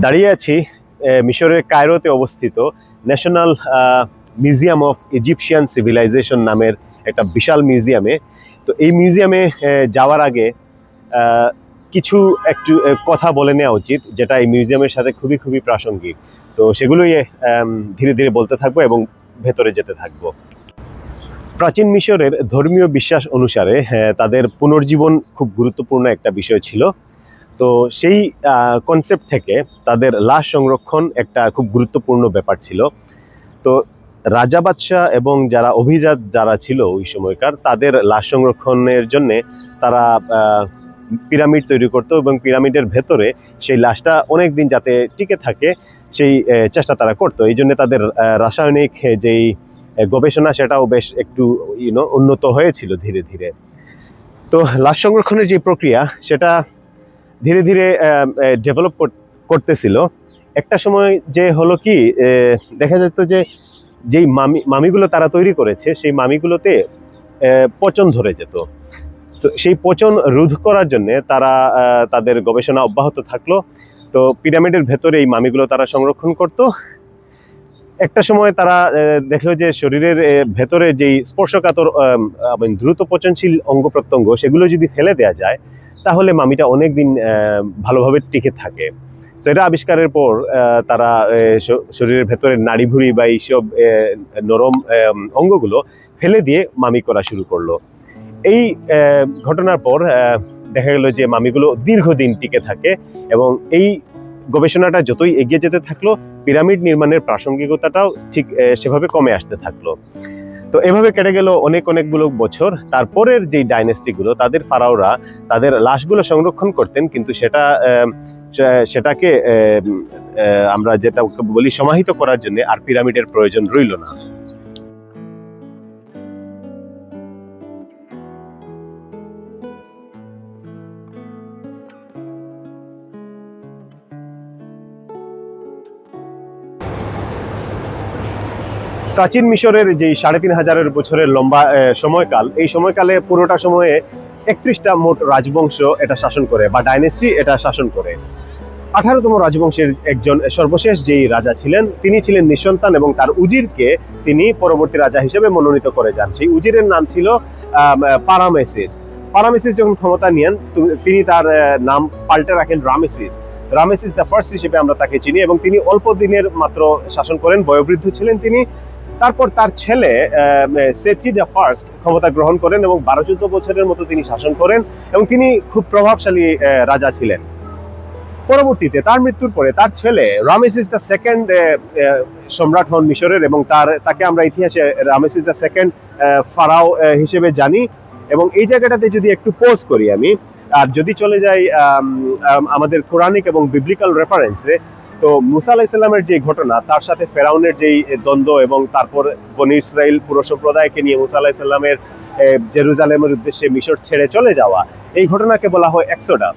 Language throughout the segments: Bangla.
দাঁড়িয়ে আছি মিশরের কায়রোতে অবস্থিত national museum of Egyptian civilization নামের একটা বিশাল মিউজিয়ামে। তো এই মিউজিয়ামে যাওয়ার আগে কিছু একটু কথা বলে নেওয়া উচিত, যেটা এই মিউজিয়ামের সাথে খুবই খুবই প্রাসঙ্গিক। তো সেগুলোই ধীরে ধীরে বলতে থাকব এবং ভেতরে যেতে থাকব। প্রাচীন মিশরের ধর্মীয় বিশ্বাস অনুসারে তাদের পুনর্জীবন খুব গুরুত্বপূর্ণ একটা বিষয় ছিল। তো সেই কনসেপ্ট থেকে তাদের লাশ সংরক্ষণ একটা খুব গুরুত্বপূর্ণ ব্যাপার ছিল। তো রাজা বাদশাহ এবং যারা অভিজাত যারা ছিল ওই সময়কার, তাদের লাশ সংরক্ষণের জন্যে তারা পিরামিড তৈরি করতো এবং পিরামিডের ভেতরে সেই লাশটা অনেক দিন যাতে টিকে থাকে, সেই চেষ্টা তারা করতো। এই জন্য তাদের রাসায়নিক যেই গবেষণা সেটাও বেশ একটু ইউনো উন্নত হয়েছিল ধীরে ধীরে। তো লাশ সংরক্ষণের যে প্রক্রিয়া, সেটা ধীরে ধীরে ডেভেলপ করতেছিল। একটা সময় যে হলো কি দেখা যেত যে যেই মামি, মামিগুলো তারা তৈরি করেছে, সেই মামিগুলোতে পচন ধরে যেত। তো সেই পচন রোধ করার জন্য তারা তাদের গবেষণা অব্যাহত থাকল। তো পিরামিডের ভেতরে এই মামিগুলো তারা সংরক্ষণ করত। একটা সময় তারা দেখল যে শরীরের ভেতরে যেই স্পর্শকাতর দ্রুত পচনশীল অঙ্গ প্রত্যঙ্গ, সেগুলো যদি ফেলে দেওয়া যায় তাহলে মামিটা অনেক দিন ভালোভাবে টিকে থাকে। তো এটা আবিষ্কারের পর তারা শরীরের ভেতরে নাড়ি ভুড়ি বা এইসব নরম অঙ্গগুলো ফেলে দিয়ে মামি করা শুরু করল। এই ঘটনার পর দেখা গেল যে মামিগুলো দীর্ঘদিন টিকে থাকে এবং এই গবেষণাটা যতই এগিয়ে যেতে থাকল, পিরামিড নির্মাণের প্রাসঙ্গিকতাটাও ঠিক সেভাবে কমে আসতে থাকল। তো এভাবে কেটে গেল অনেক অনেকগুলো বছর। তারপরের যে ডাইনেস্টিগুলো তাদের ফারাওরা তাদের লাশগুলো সংরক্ষণ করতেন, কিন্তু সেটা সেটাকে আমরা যেটা বলি সমাহিত করার জন্য আর পিরামিডের প্রয়োজন রইল না। প্রাচীন মিশরের যে সাড়ে তিন হাজারের বছরের লম্বা সময়কাল, এই সময়কালে পুরোটা সময়ে একত্রিশটা মোট রাজবংশ এটা শাসন করে, বা ডাইনেস্টি এটা শাসন করে। আঠারোতম রাজবংশের একজন সর্বশেষ যেই রাজা ছিলেন, তিনি ছিলেন নিঃসন্তান এবং তার উজিরকে তিনি পরবর্তী রাজা হিসেবে মনোনীত করে যান। সেই উজিরের নাম ছিল পারামেসিস। পারামেসিস যখন ক্ষমতা নিয়েন তিনি তার নাম পাল্টে রাখেন রামেসিস। রামেসিস দ্য ফার্স্ট হিসেবে আমরা তাকে চিনি এবং তিনি অল্প দিনের মাত্র শাসন করেন, বয়োবৃদ্ধ ছিলেন তিনি। তারপর তার ছেলে সেচি দ্য ফার্স্ট ক্ষমতা গ্রহণ করেন এবং বারো চোদ্দ বছরের মতো তিনি শাসন করেন এবং তিনি খুব প্রভাবশালী রাজা ছিলেন। পরবর্তীতে তার মৃত্যুর পরে তার ছেলে রামেসিস দ্য সেকেন্ড সম্রাট হন মিশরের এবং তার তাকে আমরা ইতিহাসে রামেসিস দ্য সেকেন্ড ফারাও হিসেবে জানি। এবং এই জায়গাটাতে যদি একটু পোজ করি আমি আর যদি চলে যাই আম, আম, আমাদের কোরআনিক এবং বিবলিক্যাল রেফারেন্সে তো মুসা আলাহিসাল্লামের যে ঘটনা, তার সাথে ফেরাউনের যেই দ্বন্দ্ব এবং তারপর বনি ইসরায়েল পুরো সম্প্রদায়কে নিয়ে মুসা আলাহিসাল্লামের জেরুজালেমের উদ্দেশ্যে মিশর ছেড়ে চলে যাওয়া, এই ঘটনাকে বলা হয় এক্সোডাস।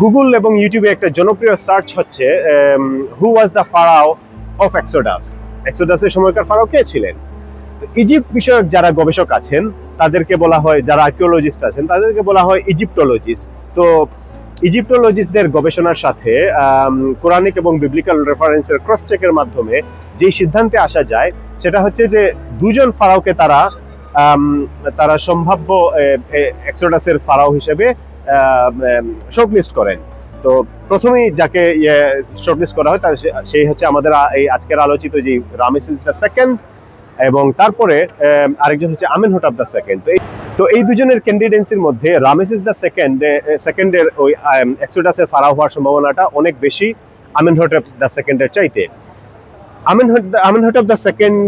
গুগল এবং ইউটিউবে একটা জনপ্রিয় সার্চ হচ্ছে who was the pharaoh of exodus. এক্সোডাসের সময়কার ফারাও কে ছিলেন? ইজিপ্ট বিষয়ক যারা গবেষক আছেন, তাদেরকে বলা হয়, যারা আর্কিওলজিস্ট আছেন, তাদেরকে বলা হয় ইজিপ্টোলজিস্ট। তো ইজিপ্টোলজিস্টদের গবেষণার সাথে কোরআনিক এবং বিবলিক্যাল রেফারেন্সের ক্রস চেকের মাধ্যমে যে সিদ্ধান্তে আসা যায়, সেটা হচ্ছে যে দুজন ফারাওকে তারা তারা সম্ভাব্য এক্সোডাসের ফারাও হিসেবে শর্টলিস্ট করেন। তো প্রথমেই যাকে শর্টলিস্ট করা হয়, তার সেই হচ্ছে আমাদের এই আজকের আলোচিত যে রামেসিস দ্য সেকেন্ড এবং তারপরে আরেকজন হচ্ছে আমেন হোটাব দ্য সেকেন্ড। তো এই- তো এই দুজনের ক্যান্ডিডেন্সির মধ্যে রামেসিস দ্য সেকেন্ড সেকেন্ডের ওই এক্সোডাসের ফারাও হওয়ার সম্ভাবনাটা অনেক বেশি। আমেন্ড হট অফ দ্য সেকেন্ডের চাইতে। আমিন আমিন হটব দ্য সেকেন্ড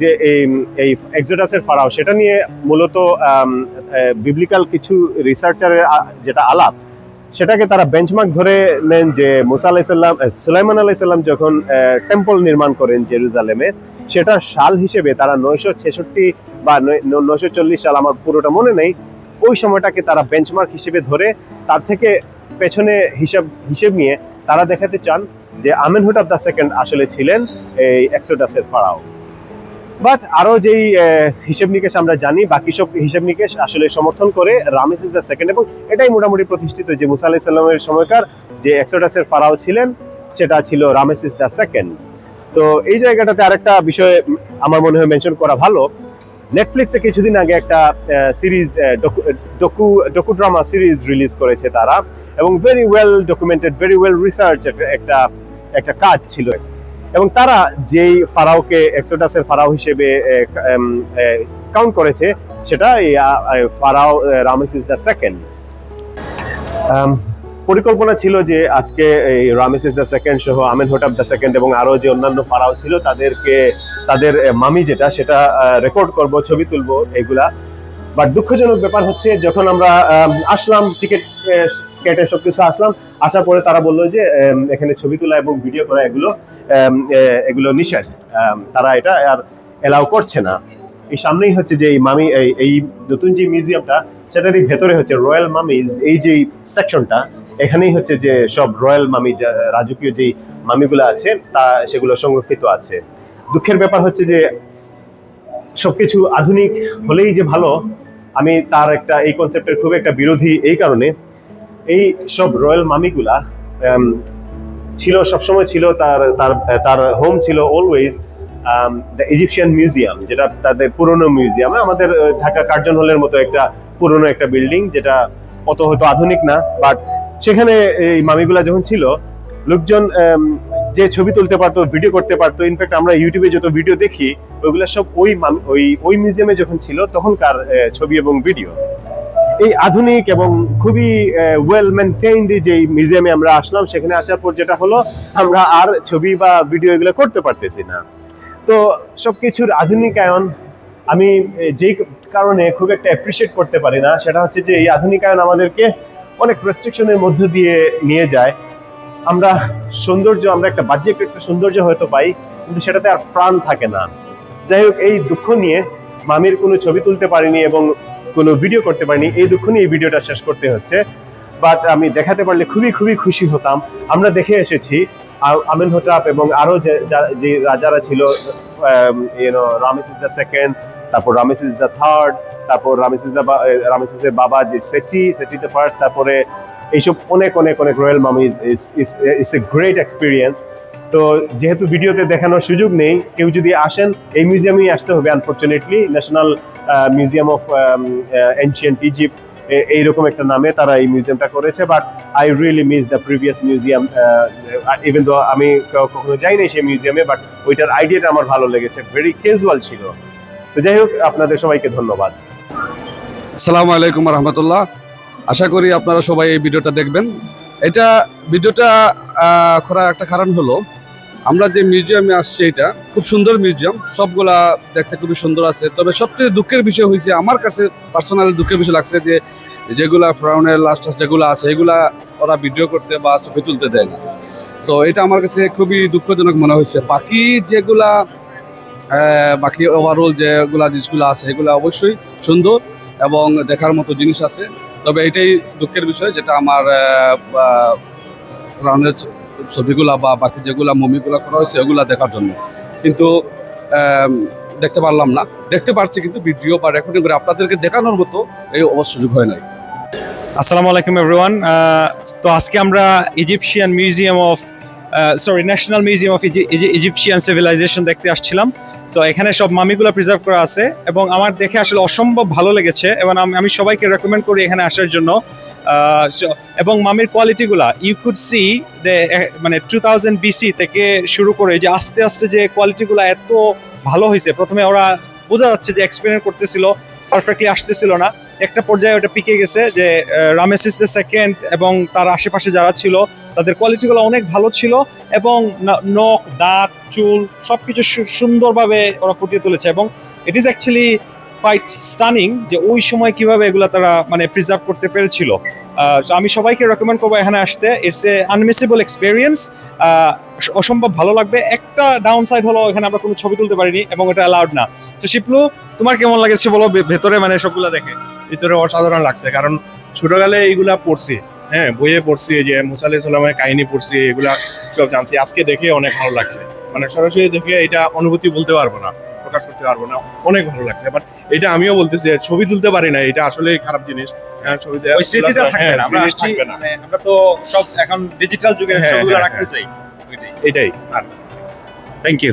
যে এই এই এক্সোডাসের ফারাও সেটা নিয়ে মূলত বিবলিকাল কিছু রিসার্চারের যেটা আলাপ সেটাকে তারা বেঞ্চমার্ক ধরে নেন যে মুসা আলাইসাল্লাম সুলাইমান আলাইসাল্লাম যখন টেম্পল নির্মাণ করেন জেরুজালেমে, সেটা সাল হিসেবে তারা নয়শো ছেষট্টি বা নয়শো চল্লিশ সাল আমার পুরোটা মনে নেই, ওই সময়টাকে তারা বেঞ্চমার্ক হিসেবে ধরে তার থেকে পেছনে হিসাব, হিসেব নিয়ে তারা দেখাতে চান যে আমেনহুট অফ দ্য সেকেন্ড আসলে ছিলেন এই এক্সোডাসের ফারাও। বাট আরও যেই হিসেব নিকেশ আমরা জানি, বাকি সব হিসেব নিকেশ আসলে সমর্থন করে রামেস ইজ দ্য সেকেন্ড এবং এটাই মোটামুটি প্রতিষ্ঠিত যে মুসা আলাহি সাল্লামের সময়কার যে এক্সোডাসের ফারাও ছিলেন, সেটা ছিল রামেস ইজ দ্য সেকেন্ড তো এই জায়গাটাতে আরেকটা বিষয় আমার মনে হয় মেনশন করা ভালো। নেটফ্লিক্সে কিছুদিন আগে একটা series docu docu drama series release করেছে তারা। এবং very well documented very well research একটা একটা কাজ ছিল। এবং তারা যেই ফারাওকে এক্সোডাসের ফারাও হিসেবে কাউন্ট করেছে, সেটা pharaoh Ramesses the second পরিকল্পনা ছিল যে আজকে এই রামেস ইজ দ্য সেকেন্ড সহ আমেন হোটাব দ্য সেকেন্ড এবং আরও যে অন্যান্য ফারাও ছিল তাদেরকে, তাদের মামি যেটা, সেটা রেকর্ড করব, ছবি তুলবো, এগুলা। বাট দুঃখজনক ব্যাপার হচ্ছে যখন আমরা আসলাম টিকিট কেটে সবকিছু আসলাম। আসার পরে তারা বলল যে এখানে ছবি তোলা এবং ভিডিও করা এগুলো এগুলো নিষেধ। তারা এটা আর এলাও করছে না। এই সামনেই হচ্ছে যে এই মামি, এই- নতুন যে মিউজিয়ামটা সেটারই ভেতরে হচ্ছে রয়্যাল মামিজ এই যে সেকশনটা এখানেই হচ্ছে যে সব রয়্যাল মামি রাজকীয় যেই মামিগুলো আছে, তা, সেগুলো সংরক্ষিত আছে। দুঃখের ব্যাপার হচ্ছে যে, সবকিছু আধুনিক হলেই যে ভালো, আমি তার একটা, এই কনসেপ্টের খুব একটা বিরোধী এই কারণে এই সব রয়্যাল মামিগুলা ছিল, সবসময় ছিল তার তার তার হোম ছিল অলওয়েজ দ্য ইজিপশিয়ান মিউজিয়াম যেটা তাদের পুরনো মিউজিয়াম আমাদের ঢাকা কার্জন হলের মতো একটা পুরনো একটা বিল্ডিং যেটা অত হয়তো আধুনিক না বাট সেখানে এই মামিগুলা যখন ছিল, লোকজন যে ছবি তুলতে পারতো ভিডিও করতে পারতো ইনফ্যাক্ট আমরা ইউটিউবে যত ভিডিও দেখি, ওইগুলো সব ওই ওই ওই মিউজিয়ামে যখন ছিল, তখনকার ছবি এবং ভিডিও এই আধুনিক এবং খুবই ওয়েল মেনটেইনড যে মিউজিয়ামে আমরা আসলাম, সেখানে আসার পর যেটা হলো, আমরা আর ছবি বা ভিডিও এগুলো করতে পারতেছি না। তো সব কিছুর আধুনিকায়ন আমি যেই কারণে খুব একটা অ্যাপ্রিসিয়েট করতে পারি না, সেটা হচ্ছে যে এই আধুনিকায়ন আমাদেরকে অনেক রেস্ট্রিকশনের মধ্য দিয়ে নিয়ে যায়। আমরা সৌন্দর্য, আমরা একটা বাহ্যিক একটা সৌন্দর্য হয়তো পাই, কিন্তু সেটাতে আর প্রাণ থাকে না। যাই হোক, এই দুঃখ নিয়ে মামির কোনো ছবি তুলতে পারিনি এবং কোনো ভিডিও করতে পারিনি। এই দুঃখ নিয়ে এই ভিডিওটা শেষ করতে হচ্ছে। বাট আমি দেখাতে পারলে খুবই খুবই খুশি হতাম। আমরা দেখে এসেছি আমেন হোটাপ এবং আরও যে, যা- রাজারা ছিল you know Ramesses the second তারপর রামেস ইজ দ্য থার্ড তারপর রামেস ইজ দ্য রামেসিসের বাবা যে সেটি সেটি দ্য ফার্স্ট তারপরে এইসব অনেক অনেক অনেক রয়্যাল মামি ইস ইস ইস এ গ্রেট এক্সপিরিয়েন্স তো যেহেতু ভিডিওতে দেখানোর সুযোগ নেই, কেউ যদি আসেন, এই মিউজিয়ামেই আসতে হবে unfortunately national museum of ancient Egypt এইরকম একটা নামে তারা এই মিউজিয়ামটা করেছে but I really miss the previous museum even তো আমি কখনো যাইনি সেই মিউজিয়ামে বাট ওইটার আইডিয়াটা আমার ভালো লেগেছে ভেরি ক্যাজুয়াল ছিল। তো যাই হোক, আপনাদের সবাইকে ধন্যবাদ। আসসালামু আলাইকুম রহমতুল্লাহ। আশা করি আপনারা সবাই এই ভিডিওটা দেখবেন। এটা, ভিডিওটা করার একটা কারণ হলো আমরা যে মিউজিয়ামে আসছি এটা, খুব সুন্দর মিউজিয়াম, সবগুলা দেখতে খুবই সুন্দর আছে। তবে সবথেকে দুঃখের বিষয় হয়েছে আমার কাছে পার্সোনালি দুঃখের বিষয় লাগছে যে, যেগুলা ফ্রাউনের লাস্ট যেগুলো আছে, এগুলা ওরা ভিডিও করতে বা ছবি তুলতে দেয় না। তো এটা আমার কাছে খুবই দুঃখজনক মনে হয়েছে বাকি যেগুলা বাকি ওভারঅল যেগুলা জিনিসগুলো আছে, এগুলো অবশ্যই সুন্দর এবং দেখার মতো জিনিস আছে। তবে এটাই দুঃখের বিষয় যেটা আমার ফ্রাউনের ছবিগুলা বা বাকি যেগুলা মমিগুলা করা হয়েছে, ওগুলা দেখার জন্য। কিন্তু দেখতে পারলাম না। দেখতে পারছি কিন্তু ভিডিও বা রেকর্ডিং করে আপনাদেরকে দেখানোর মতো এই সুযোগ হয় নাই। আসসালামু আলাইকুম এভরিওয়ান তো আজকে আমরা Egyptian museum of sorry national museum of Egyptian civilization দেখতে আসছিলাম। তো এখানে সব মামিগুলো প্রিজার্ভ করা আছে এবং আমার দেখে আসলে অসম্ভব ভালো লেগেছে এবং আমি- সবাইকে রেকমেন্ড করি এখানে আসার জন্য। এবং মামির কোয়ালিটিগুলা ইউ কুড সি দে মানে টু থাউজেন্ড বিসি থেকে শুরু করে যে আস্তে আস্তে যে কোয়ালিটিগুলো এত ভালো হয়েছে। প্রথমে ওরা বোঝা যাচ্ছে যে এক্সপেরিমেন্ট করতেছিল পারফেক্টলি আসতেছিল না। একটা পর্যায়ে ওটা পিকে গেছে যে রামেসিস দ্য সেকেন্ড এবং তার আশেপাশে যারা ছিল তাদের কোয়ালিটিগুলো অনেক ভালো ছিল এবং নখ, দাঁত, চুল সবকিছু সুন্দরভাবে ওরা ফুটিয়ে তুলেছে এবং it is actually quite stunning যে ওই সময় কীভাবে এগুলো তারা মানে প্রিজার্ভ করতে পেরেছিল। আমি সবাইকে রেকমেন্ড করব এখানে আসতে। ইটস এ আনমিসেবল এক্সপিরিয়েন্স অসম্ভব ভালো লাগবে। একটা ডাউন সাইড হলো এখানে আমরা কোনো ছবি তুলতে পারিনি এবং এটা অ্যালাউড না। তো শিপলু, তোমার কেমন লাগেছে বলো? ভেতরে মানে সবগুলো দেখে। ভিতরে অসাধারণ লাগছে, কারণ ছোটকালে এইগুলা পড়ছি। হ্যাঁ বইয়ে পড়ছি যে মুসা সালামের কাহিনী পড়ছি এগুলা সব জানছি। আজকে দেখে অনেক ভালো লাগছে। মানে সরাসরি দেখে এটা অনুভূতি বলতে পারব না প্রকাশ করতে পারব না। অনেক ভালো লাগছে বাট এটা আমিও বলতেছি ছবি তুলতে পারি না এটা আসলে খারাপ জিনিস। হ্যাঁ, হ্যাঁ, না আমরা মানে তো সব এখন ডিজিটাল যুগে হ্যাঁ, হ্যাঁ, রাখতে। চাই এটাই আর থ্যাংক ইউ